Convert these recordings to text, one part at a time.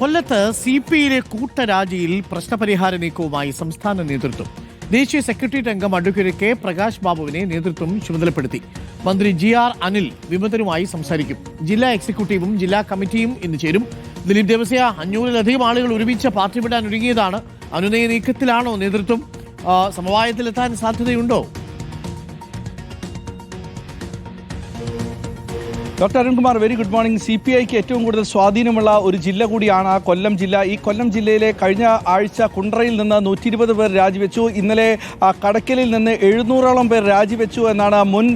കൊല്ലത്ത് C P ഐയിലെ കൂട്ടരാജിയിൽ പ്രശ്നപരിഹാര നീക്കവുമായി സംസ്ഥാന നേതൃത്വം. ദേശീയ സെക്രട്ടേറിയറ്റ് അംഗം അഡ്വക്കേറ്റ് കെ പ്രകാശ് ബാബുവിനെ നേതൃത്വം ചുമതലപ്പെടുത്തി. മന്ത്രി ജി ആർ അനിൽ വിമതരുമായി സംസാരിക്കും. ജില്ലാ എക്സിക്യൂട്ടീവും ജില്ലാ കമ്മിറ്റിയും ഇന്ന് ചേരും. ദിലീപ് ദേവസ്യ അഞ്ഞൂറിലധികം ആളുകൾ ഒരുമിച്ച് പാർട്ടി വിടാൻ ഒരുങ്ങിയതാണ്. അനുനയ നീക്കത്തിലാണോ നേതൃത്വം? സമവായത്തിലെത്താൻ സാധ്യതയുണ്ടോ? Doctor Arunkumar very good morning C P ഐക്ക് ഏറ്റവും കൂടുതൽ സ്വാധീനമുള്ള ഒരു ജില്ല കൂടിയാണ് കൊല്ലം ജില്ല. ഈ കൊല്ലം ജില്ലയിലെ കഴിഞ്ഞ ആഴ്ച കുണ്ട്രയിൽ നിന്ന് നൂറ്റി ഇരുപത് പേർ രാജിവെച്ചു. ഇന്നലെ കടക്കലിൽ നിന്ന് എഴുന്നൂറോളം പേർ രാജിവെച്ചു എന്നാണ് മുൻ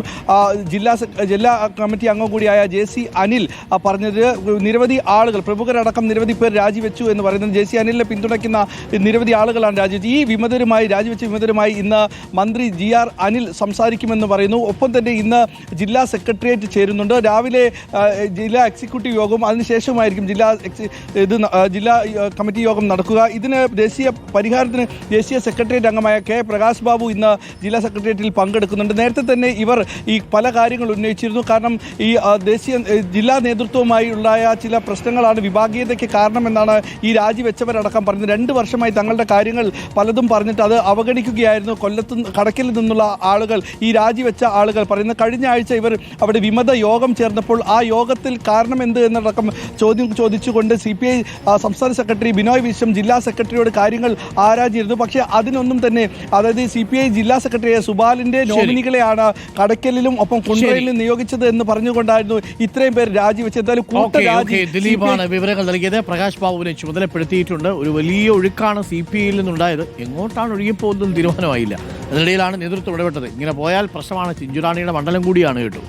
ജില്ലാ ജില്ലാ കമ്മിറ്റി അംഗം കൂടിയായ ജെ സി അനിൽ പറഞ്ഞത്. നിരവധി ആളുകൾ പ്രമുഖരടക്കം നിരവധി പേർ രാജിവെച്ചു എന്ന് പറയുന്നത് ജെ സി അനിലിനെ പിന്തുണയ്ക്കുന്ന നിരവധി ആളുകളാണ് രാജിവെച്ചത്. ഈ വിമതരുമായി രാജിവെച്ച വിമതരുമായി ഇന്ന് മന്ത്രി ജി ആർ അനിൽ സംസാരിക്കുമെന്ന് പറയുന്നു. ഒപ്പം തന്നെ ഇന്ന് ജില്ലാ സെക്രട്ടേറിയറ്റ് ചേരുന്നുണ്ട്. രാവിലെ ആ, ജില്ലാ എക്സിക്യൂട്ടീവ് യോഗം അതിനുശേഷമായിരിക്കും ജില്ലാ ഇത് ജില്ലാ കമ്മിറ്റി യോഗം നടക്കുക. ഇതിന് ദേശീയ പരിഹാരത്തിന് ദേശീയ സെക്രട്ടേറിയറ്റ് അംഗമായ കെ പ്രകാശ് ബാബു ഇന്ന് ജില്ലാ സെക്രട്ടേറിയറ്റിൽ പങ്കെടുക്കുന്നുണ്ട്. നേരത്തെ തന്നെ ഇവർ ഈ പല കാര്യങ്ങൾ ഉന്നയിച്ചിരുന്നു. കാരണം ഈ ദേശീയ ജില്ലാ നേതൃത്വവുമായി ഉണ്ടായ ചില പ്രശ്നങ്ങളാണ് വിഭാഗീയതയ്ക്ക് കാരണമെന്നാണ് ഈ രാജിവെച്ചവരടക്കം പറഞ്ഞത്. രണ്ട് വർഷമായി തങ്ങളുടെ കാര്യങ്ങൾ പലതും പറഞ്ഞിട്ട് അത് അവഗണിക്കുകയായിരുന്നു. കൊല്ലത്ത് കടക്കിൽ നിന്നുള്ള ആളുകൾ ഈ രാജിവെച്ച ആളുകൾ പറയുന്നത് കഴിഞ്ഞ ആഴ്ച ഇവർ അവിടെ വിമത യോഗം ചേർന്നപ്പോൾ ആ യോഗത്തിൽ കാരണം എന്ത് എന്നടക്കം ചോദ്യം ചോദിച്ചുകൊണ്ട് സി പി ഐ സംസ്ഥാന സെക്രട്ടറി ബിനോയ് വിശ്വം ജില്ലാ സെക്രട്ടറിയോട് കാര്യങ്ങൾ ആരാഞ്ഞിരുന്നു പക്ഷേ അതിനൊന്നും തന്നെ അതായത് സി പി ഐ ജില്ലാ സെക്രട്ടറിയായ സുബാലിന്റെ നോമിനികളെയാണ് കടക്കലിലും ഒപ്പം കൊണ്ടുവരലിലും നിയോഗിച്ചത് എന്ന് പറഞ്ഞുകൊണ്ടായിരുന്നു ഇത്രയും പേർ രാജിവെച്ചത്. എന്തായാലും കൂട്ട ഓക്കെ രാജി ഓക്കെ. ദിലീപാണ് വിവരങ്ങൾ നൽകിയത്. പ്രകാശ് ബാബുവിനെ ചുമതലപ്പെടുത്തിയിട്ടുണ്ട്. ഒരു വലിയ ഒഴുക്കാണ് സി പി ഐയിൽ നിന്നുണ്ടായത്. എങ്ങോട്ടാണ് ഒഴുകിപ്പോകുന്നതും തീരുമാനമായില്ല. അതിനിടയിലാണ് നേതൃത്വം ഇടപെട്ടത്. ഇങ്ങനെ പോയാൽ പ്രശ്നമാണ്. ചിഞ്ചുറാണിയുടെ മണ്ഡലം കൂടിയാണ് കേട്ടോ.